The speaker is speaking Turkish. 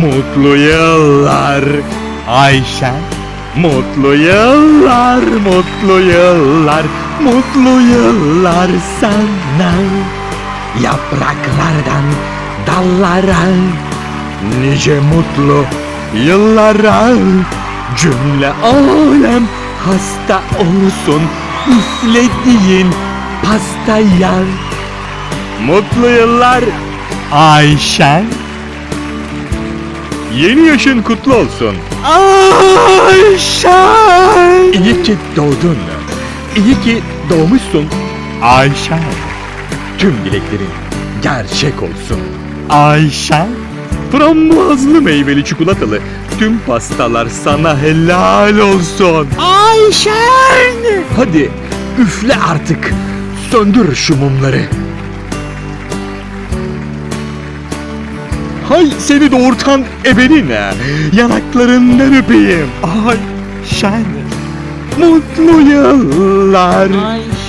Mutlu yıllar Ayşen. Mutlu yıllar, mutlu yıllar, mutlu yıllar sana. Yapraklardan dallara nice mutlu yıllara cümle alem hasta olsun üflediğin pastaya. Mutlu yıllar Ayşen. Yeni yaşın kutlu olsun. Ayşen. İyi ki doğdun. İyi ki doğmuşsun. Ayşen. Tüm dileklerin gerçek olsun. Ayşen. Frambuazlı meyveli çikolatalı tüm pastalar sana helal olsun. Ayşen. Hadi üfle artık. Söndür şu mumları. Hay seni doğurtan ebeline yanaklarından öpeyim. Ayşen. Mutlu yıllar. Ayşen.